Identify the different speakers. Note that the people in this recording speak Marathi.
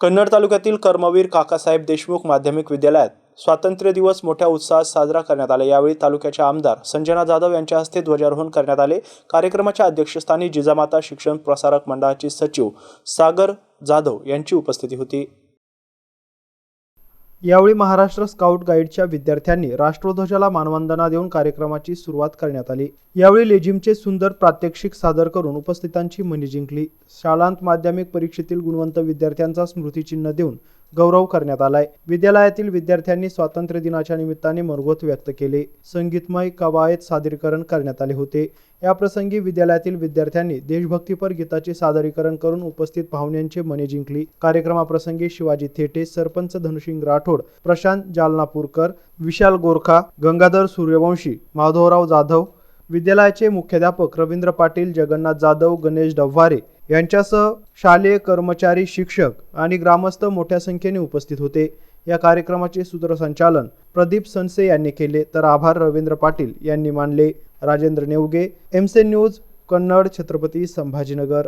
Speaker 1: कन्नड तालुक्यातील कर्मवीर काकासाहेब देशमुख माध्यमिक विद्यालयात स्वातंत्र्य दिवस मोठ्या उत्साहात साजरा करण्यात आला. यावेळी तालुक्याच्या आमदार संजना जाधव यांच्या हस्ते ध्वजारोहण करण्यात आले. कार्यक्रमाच्या अध्यक्षस्थानी जिजामाता शिक्षण प्रसारक मंडळाचे सचिव सागर जाधव यांची उपस्थिती होती. यावेळी महाराष्ट्र स्काउट गाईडच्या विद्यार्थ्यांनी राष्ट्रध्वजाला मानवंदना देऊन कार्यक्रमाची सुरुवात करण्यात आली. यावेळी लेझिमचे सुंदर प्रात्यक्षिक सादर करून उपस्थितांची मने जिंकली. शाळांत माध्यमिक परीक्षेतील गुणवंत विद्यार्थ्यांचा स्मृतिचिन्ह देऊन गौरव करण्यात आलाय. विद्यालयातील विद्यार्थ्यांनी स्वातंत्र्य दिनाच्या निमित्ताने मनोगत व्यक्त केले. संगीतमय कवायत सादरीकरण करण्यात आले होते. याप्रसंगी विद्यालयातील विद्यार्थ्यांनी देशभक्तीपर गीताचे सादरीकरण करून उपस्थित पाहुण्यांचे मने जिंकली. कार्यक्रमाप्रसंगी शिवाजी थेटे सरपंच धनुषिंग राठोड प्रशांत जालनापूरकर विशाल गोरखा गंगाधर सूर्यवंशी माधवराव जाधव विद्यालयाचे मुख्याध्यापक रवींद्र पाटील जगन्नाथ जाधव गणेश डव्हारे यांच्यासह शालेय कर्मचारी शिक्षक आणि ग्रामस्थ मोठ्या संख्येने उपस्थित होते. या कार्यक्रमाचे सूत्रसंचालन प्रदीप सनसे यांनी केले तर आभार रवींद्र पाटील यांनी मानले. राजेंद्र नेवगे एमसे न्यूज कन्नड छत्रपती संभाजीनगर.